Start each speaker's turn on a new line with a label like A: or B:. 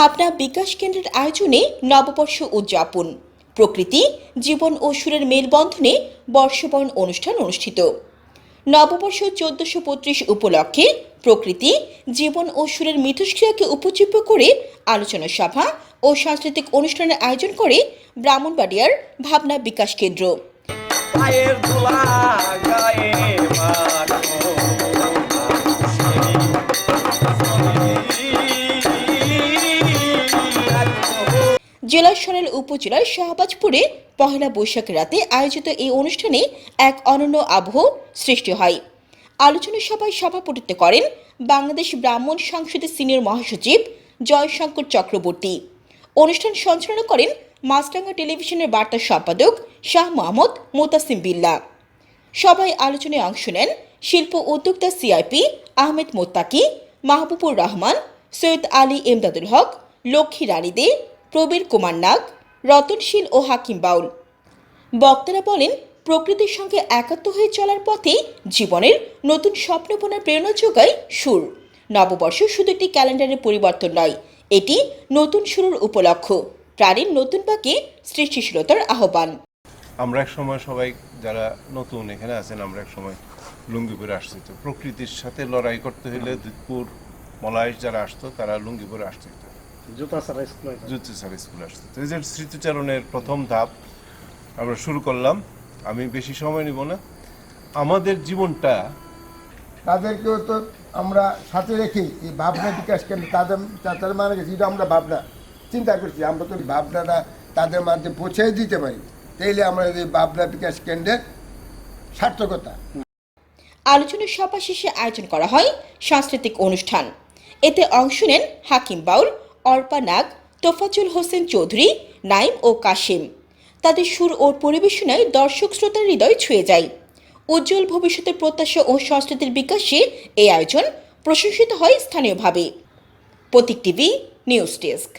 A: ভাবনা বিকাশ কেন্দ্রের আয়োজনে নববর্ষ উদযাপন। প্রকৃতি, জীবন ও সুরের মেলবন্ধনে বর্ষবরণ অনুষ্ঠান অনুষ্ঠিত। নববর্ষ চোদ্দশো পঁয়ত্রিশ উপলক্ষে প্রকৃতি, জীবন ও সুরের মিথস্ক্রিয়াকে উপজীব্য করে আলোচনা সভা ও সাংস্কৃতিক অনুষ্ঠানের আয়োজন করে ব্রাহ্মণবাড়িয়ার ভাবনা বিকাশ কেন্দ্র। জেলার সরেল উপজেলার শাহবাজপুরে পহেলা বৈশাখের রাতে আয়োজিত এই অনুষ্ঠানে এক অনন্য আবহ সৃষ্টি হয়। আলোচনা সভায় সভাপতিত্ব করেন বাংলাদেশ ব্রাহ্মণ সংসদের সিনিয়র মহাসচিব জয়শঙ্কর চক্রবর্তী। অনুষ্ঠান সঞ্চালনা করেন মাছরাঙ্গা টেলিভিশনের বার্তা সম্পাদক শাহ মোহাম্মদ মোতাসিম বিল্লা। সবাই আলোচনায় অংশ নেন শিল্প উদ্যোক্তা সিআইপি আহমেদ মোত্তাকি, মাহবুবুর রহমান, সৈয়দ আলী এমদাদুল হক, লক্ষ্মী রানী দে প্রবীর কুমার নাগ, রতনশীল ও হাকিম বাউল। বক্তারা বলেন, প্রকৃতির সঙ্গে একাত্ম হয়ে চলার পথে জীবনের নতুন স্বপ্ন বোনার প্রেরণা যোগায় সুর। নববর্ষ শুধু একটি ক্যালেন্ডারের পরিবর্তন নয়, এটি নতুন শুরুর উপলক্ষ। প্রাণীর নতুন পাকে সৃষ্টিশীলতার আহ্বান।
B: আমরা এক সময় সবাই যারা নতুন এখানে আছেন, আমরা এক সময় লুঙ্গিপুরে আসছি। তো প্রকৃতির সাথে লড়াই করতে হলে দুধপুর, মলাইশ যারা আসতো, তারা লুঙ্গিপুরে আসতো
C: জুতি
B: স্যার স্কুলে আসতো। তো এই যে স্মৃতিচারণের প্রথম ধাপ আমরা শুরু করলাম। আমি বেশি সময় নিব না। আমাদের জীবনটা
D: তাদেরকেও তো আমরা সাথে রেখে এই ভাবনা বিকাশ কেন্দ্র তাদের তাদের মানে যেটা আমরা ভাবনা চিন্তা করছি। আমরা তো ভাবনাটা তাদের মাঝে পৌঁছে দিতে পারি। তাইলে আমরা এই ভাবনা বিকাশ কেন্দ্রের সার্থকতা।
A: আলোচনা সভা শেষে আয়োজন করা হয় সাংস্কৃতিক অনুষ্ঠান। এতে অংশ নেন হাকিম বাউল অর্পা নাগ তোফাজুল হোসেন চৌধুরী, নাইম ও কাশিম তাদের সুর ও পরিবেশনায় দর্শক শ্রোতার হৃদয় ছুঁয়ে যায়। উজ্জ্বল ভবিষ্যতের প্রত্যাশা ও সংস্কৃতির বিকাশে এই আয়োজন প্রশংসিত হয় স্থানীয়ভাবে। Pratik TV, news desk.